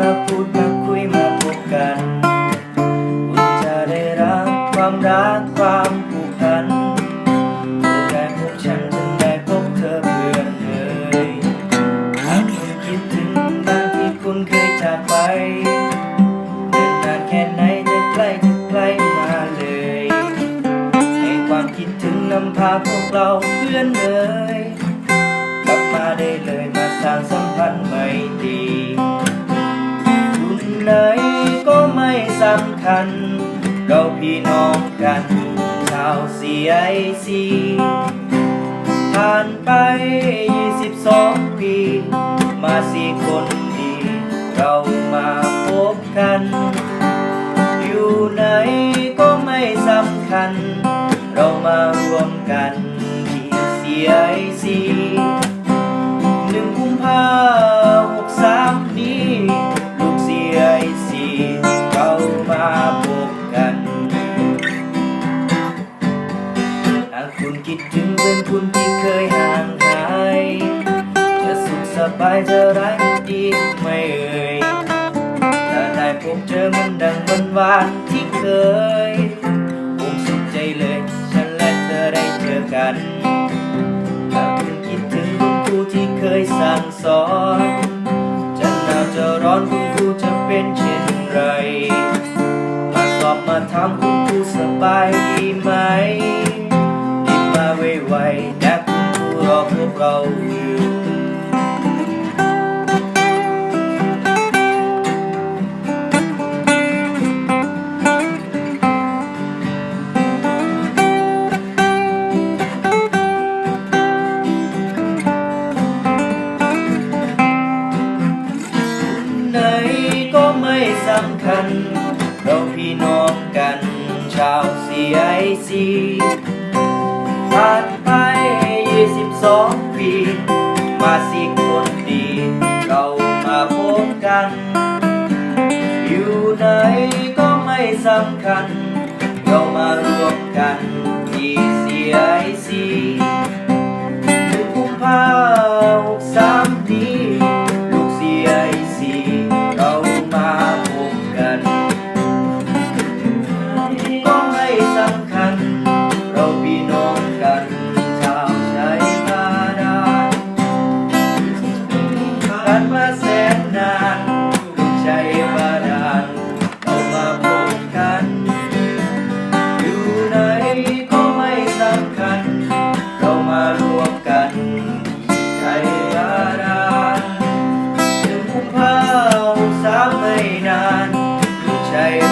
มาพูดมาคุยมาพบกันคุณจะได้รับความรักความผูกพันเธอได้พบฉันฉันได้พบเธอเพื่อนเอ่ยหากคุณคิดถึงบ้านที่คุณเคยจากไปเดินนานแค่ไหนจะใกล้จะใกล้มาเลยให้ความคิดถึงนำพาพวกเราเพื่อนเอ่ยกลับมาได้เลยมาสร้างสัม กันชาวซีไอซีผ่านไป 22 ปี มาสี่คนดี เรามาพบกันากคุณคิดถึงเพื่อนคุณที่เคยห่างหาย จะสุขสบายจะร้ายดีไม่เอ่ยถ้าได้พบเจอมันดังวันวานที่เคยผมสุขใจเลย ฉันและเธอได้เจอกัน ถ้าคุณคิดถึงคุณครูที่เคยสั่งสอน รอพวกเราอยู่ไหนก็ไม่ สองปี มาสิคนดี เรามาพบกัน อยู่ไหนก็ไม่สำคัญ เรามารวมกันที่ CIC กันใจอาราถึงผู้เเผาสามไม่นานมือใจ